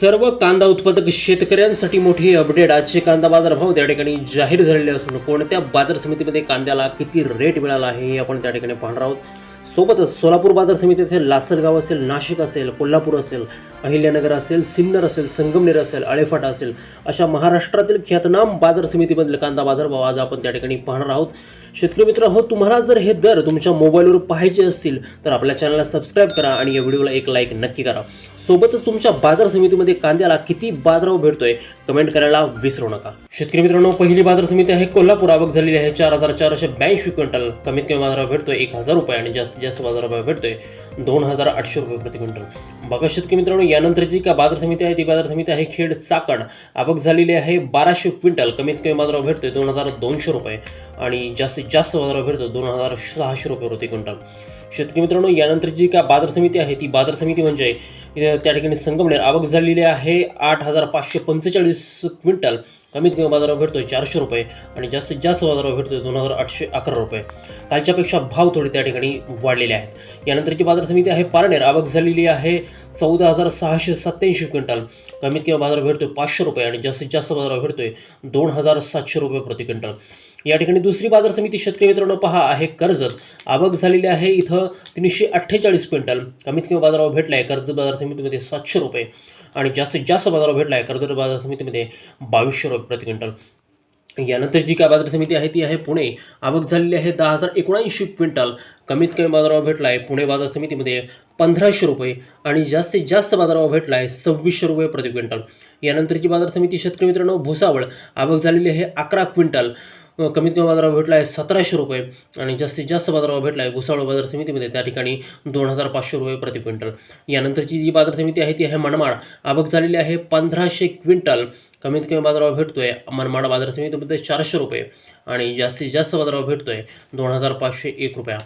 सर्व कांदा उत्पादक शेतकऱ्यांसाठी मोठी अपडेट आजचे कांदा बाजार भाव त्या ठिकाणी जाहीर झालेले असून कोणत्या बाजार समितीमध्ये कांद्याला किती रेट मिळाला आहे हे आपण त्या ठिकाणी पाहणार आहोत. सोबतच सोलापूर बाजार समिती असेल लासलगाव असेल नाशिक असेल कोल्हापूर असेल अहिल्यानगर असेल सिन्नर असेल संगमनेर असेल अळेफाटा असेल अशा महाराष्ट्रातील ख्यातनाम बाजार समितीमधील कांदा बाजार भाव आज आपण त्या ठिकाणी पाहणार आहोत. शेतकरी मित्र हो तुम्हाला जर हे दर तुमच्या मोबाईलवर पाहायचे असतील तर आपल्या चॅनलला सबस्क्राईब करा आणि या व्हिडिओला एक लाईक नक्की करा. सोबतच तुमच्या बाजार समितीमध्ये कांद्याला किती बाजारभाव भेटतोय कमेंट करायला विसरू नका. शेतकरी मित्रांनो पहिली बाजार समिती आहे कोल्हापूर. आवक झालेली आहे चार हजार चारशे ब्याऐंशी क्विंटल. कमीत कमी बाजारभाव भेटतोय एक हजार रुपये आणि जास्तीत जास्त बाजारभाव भेटतोय दोन हजार आठशे रुपये प्रति क्विंटल. बघा शेतकरी मित्रांनो यानंतरची का बाजार समिती आहे ती बाजार समिती आहे खेड चाकण. आवक झालेली आहे बाराशे क्विंटल. कमीत कमी बाजारभाव भेटतोय दोन हजार दोनशे रुपये आणि जास्तीत जास्त बाजारभाव भेटतो दोन हजार सहाशे रुपये प्रति क्विंटल. शेतकरी मित्रांनो यानंतर जी का बाजार समिती आहे ती बाजार समिती म्हणजे त्या ठिकाणी संगमनेर आवक झालेली आहे. आठ हजार पाचशे पंचेचाळीस क्विंटल. कमीत कमी बाजारावर भेटतोय चारशे रुपये आणि जास्तीत जास्त बाजारावर भेटतोय दोन हजार आठशे अकरा रुपये. कालच्यापेक्षा भाव थोडे त्या ठिकाणी वाढलेले आहेत. यानंतरची बाजार समिती आहे पारनेर. आवक झालेली आहे चौदा हजार सहाशे सत्याऐंशी क्विंटल. कमीत कमी बाजार भेटतोय पाचशे रुपये आणि जास्तीत जास्त बाजारावर भेटतोय दोन हजार सातशे रुपये प्रति क्विंटल. या ठिकाणी दुसरी बाजार समिती शेतकरी मित्रांनो पहा आहे कर्जत. आवक झालेली आहे इथं तीनशे अठ्ठेचाळीस क्विंटल. कमीत कमी बाजारावर भेटला आहे कर्जत बाजार समितीमध्ये सातशे रुपये आणि जास्तीत जास्त बाजारावर भेटला आहे कर्जत बाजार समितीमध्ये बावीसशे रुपये प्रति क्विंटल. यानंतर जी काय बाजार समिती आहे ती आहे पुणे. आवक झालेली आहे दहा हजार एकोणऐंशी क्विंटल. कमीत कमी बाजारावर भेटला आहे पुणे बाजार समितीमध्ये पंधराशे रुपये आणि जास्तीत जास्त बाजारावर भेटला आहे सव्वीसशे रुपये प्रति क्विंटल. यानंतरची बाजार समिती शेतकरी मित्रांनो भुसावळ आवक झालेली आहे अकरा क्विंटल. कमीत कमी बाजारावर भेटला आहे सतराशे रुपये आणि जास्तीत जास्त बाजारावर भेटला आहे भुसावळ बाजार समितीमध्ये त्या ठिकाणी दोन हजार पाचशे रुपये प्रति क्विंटल. यानंतरची जी बाजार समिती आहे ती आहे मनमाड. आवक झालेली आहे पंधराशे क्विंटल. कमीत कमी बाजारावर आहे मनमाड बाजार समितीमध्ये चारशे रुपये आणि जास्तीत जास्त बाजारावर आहे दोन हजार पाचशे एक रुपया.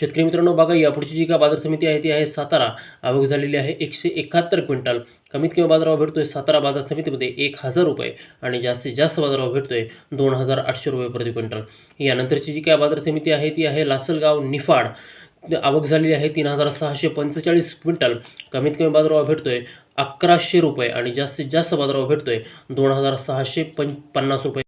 शेतकरी मित्रांनो बघा यापुढची जी का बाजार समिती आहे ती आहे सातारा. आवक झालेली आहे एकशे एकाहत्तर क्विंटल. कमीत कमी बाजारावर आहे सातारा बाजार समितीमध्ये एक हजार रुपये आणि जास्तीत जास्त बाजारावर आहे दोन हजार आठशे रुपये प्रति क्विंटल. यानंतरची जी काय बाजार समिती आहे ती आहे लासलगाव निफाड. आवक झालेली आहे तीन हजार सहाशे पंचेचाळीस क्विंटल. कमीत कमी बाजारावर भेटतोय अकराशे रुपये आणि जास्तीत जास्त बाजारावर भेटतोय दोन हजार सहाशे पं पन्नास रुपये.